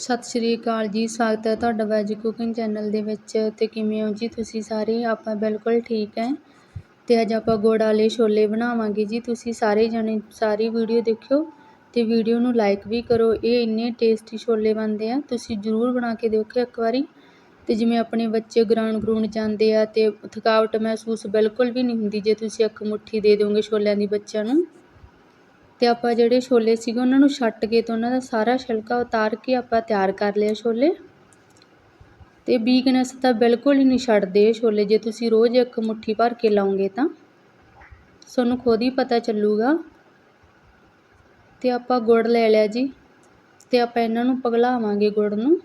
ਸਤਿ ਸ਼੍ਰੀ ਅਕਾਲ ਜੀ, ਸਵਾਗਤ ਹੈ ਤੁਹਾਡਾ ਵੈਜ ਕੁਕਿੰਗ ਚੈਨਲ ਦੇ ਵਿੱਚ। ਤੇ ਕਿਵੇਂ ਹੋ ਜੀ ਤੁਸੀਂ ਸਾਰੇ? ਆਪਾਂ ਬਿਲਕੁਲ ਠੀਕ ਹੈ। ਤੇ ਅੱਜ ਆਪਾਂ ਗੁੜ ਵਾਲੇ ਛੋਲੇ ਬਣਾਵਾਂਗੇ ਜੀ। ਤੁਸੀਂ ਸਾਰੇ ਜਣੇ ਸਾਰੀ ਵੀਡੀਓ ਦੇਖਿਓ ਤੇ ਵੀਡੀਓ ਨੂੰ ਲਾਈਕ ਵੀ ਕਰੋ। ਇਹ ਇੰਨੇ ਟੇਸਟੀ ਛੋਲੇ ਬਣਦੇ ਆ, ਤੁਸੀਂ ਜ਼ਰੂਰ ਬਣਾ ਕੇ ਦੇਖਿਓ ਇੱਕ ਵਾਰੀ। ਤੇ ਜਿਵੇਂ ਆਪਣੇ ਬੱਚੇ ਗਰਾਊਂਡ ਗਰੂੰਡ ਜਾਂਦੇ ਆ ਤੇ ਥਕਾਵਟ ਮਹਿਸੂਸ ਬਿਲਕੁਲ ਵੀ ਨਹੀਂ ਹੁੰਦੀ ਜੇ ਤੁਸੀਂ ਇੱਕ ਮੁੱਠੀ ਦੇ ਦਿਓਗੇ ਛੋਲਿਆਂ ਦੀ ਬੱਚਿਆਂ ਨੂੰ। ਅਤੇ ਆਪਾਂ ਜਿਹੜੇ ਛੋਲੇ ਸੀਗੇ ਉਹਨਾਂ ਨੂੰ ਛੱਟ ਕੇ ਅਤੇ ਉਹਨਾਂ ਦਾ ਸਾਰਾ ਛਿਲਕਾ ਉਤਾਰ ਕੇ ਆਪਾਂ ਤਿਆਰ ਕਰ ਲਿਆ ਛੋਲੇ। ਅਤੇ ਵੀਕਨੈਸ ਤਾਂ ਬਿਲਕੁਲ ਹੀ ਨਹੀਂ ਛੱਡਦੇ ਇਹ ਛੋਲੇ, ਜੇ ਤੁਸੀਂ ਰੋਜ਼ ਇੱਕ ਮੁੱਠੀ ਭਰ ਕੇ ਲਾਉਂਗੇ ਤਾਂ। ਤੁਹਾਨੂੰ ਖੁਦ ਹੀ ਪਤਾ ਚੱਲੂਗਾ। ਅਤੇ ਆਪਾਂ ਗੁੜ ਲੈ ਲਿਆ ਜੀ। ਅਤੇ ਆਪਾਂ ਇਹਨਾਂ ਨੂੰ ਪਗਲਾਵਾਂਗੇ ਗੁੜ ਨੂੰ।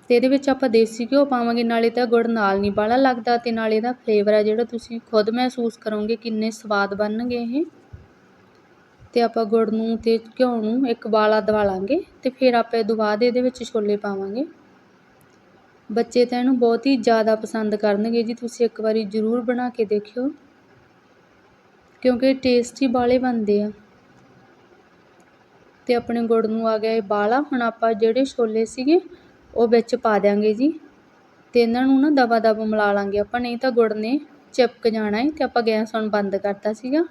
ਅਤੇ ਇਹਦੇ ਵਿੱਚ ਆਪਾਂ ਦੇਸੀ ਘਿਓ ਪਾਵਾਂਗੇ, ਨਾਲੇ ਤਾਂ ਗੁੜ ਨਾਲ ਨਹੀਂ ਬਾਲਾ ਲੱਗਦਾ ਅਤੇ ਨਾਲੇ ਇਹਦਾ ਫਲੇਵਰ ਆ ਜਿਹੜਾ ਤੁਸੀਂ ਖੁਦ ਮਹਿਸੂਸ ਕਰੋਗੇ ਕਿੰਨੇ ਸਵਾਦ ਬਣਨਗੇ ਇਹ। ਅਤੇ ਆਪਾਂ ਗੁੜ ਨੂੰ ਅਤੇ ਘਿਓ ਨੂੰ ਇੱਕ ਵਾਲਾ ਦਵਾ ਲਾਂਗੇ ਅਤੇ ਫਿਰ ਆਪਾਂ ਇਹ ਬਾਅਦ ਇਹਦੇ ਵਿੱਚ ਛੋਲੇ ਪਾਵਾਂਗੇ। ਬੱਚੇ ਤਾਂ ਇਹਨੂੰ ਬਹੁਤ ਹੀ ਜ਼ਿਆਦਾ ਪਸੰਦ ਕਰਨਗੇ ਜੀ, ਤੁਸੀਂ ਇੱਕ ਵਾਰੀ ਜ਼ਰੂਰ ਬਣਾ ਕੇ ਦੇਖਿਓ। ਕਿਉਂਕਿ ਟੇਸਟੀ ਬਾਲੇ ਬਣਦੇ ਆ। ਤੇ ਆਪਣੇ ਗੁੜ ਨੂੰ ਆ ਗਿਆ ਇਹ ਬਾਲਾ ਹੁਣ ਆਪਾਂ ਜਿਹੜੇ ਛੋਲੇ ਸੀਗੇ ਉਹ ਵਿੱਚ ਪਾ ਦਿਆਂਗੇ ਜੀ। ਤੇ ਇਹਨਾਂ ਨੂੰ ਨਾ ਦਵਾ ਦਬ ਮਿਲਾ ਲਾਂਗੇ ਆਪਾਂ, ਨਹੀਂ ਤਾਂ ਗੁੜ ਨੇ ਚਿਪਕ ਜਾਣਾ ਹੈ ਤੇ ਆਪਾਂ ਗੈਸ ਹੁਣ ਬੰਦ ਕਰਤਾ ਸੀਗਾ।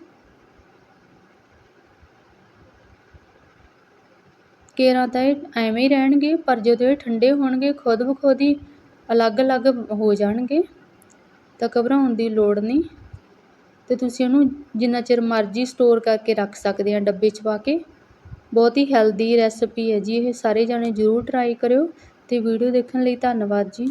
ਕੇਰਾਂ ਤਾਂ ਇਹ ਐਵੇਂ ਹੀ ਰਹਿਣਗੇ, ਪਰ ਜਦੋਂ ਇਹ ਠੰਡੇ ਹੋਣਗੇ, ਖੁਦ ਬਖੁਦ ਹੀ ਅਲੱਗ-ਅਲੱਗ ਹੋ ਜਾਣਗੇ, ਤਾਂ ਘਬਰਾਉਣ ਦੀ ਲੋੜ ਨਹੀਂ। ਅਤੇ ਤੁਸੀਂ ਉਹਨੂੰ ਜਿੰਨਾ ਚਿਰ ਮਰਜ਼ੀ ਸਟੋਰ ਕਰਕੇ ਰੱਖ ਸਕਦੇ ਆ ਡੱਬੇ 'ਚ ਪਾ ਕੇ। ਬਹੁਤ ਹੀ ਹੈਲਦੀ ਰੈਸਪੀ ਹੈ ਜੀ, ਇਹ ਸਾਰੇ ਜਾਣੇ ਜ਼ਰੂਰ ਟਰਾਈ ਕਰਿਓ। ਅਤੇ ਵੀਡੀਓ ਦੇਖਣ ਲਈ ਧੰਨਵਾਦ ਜੀ।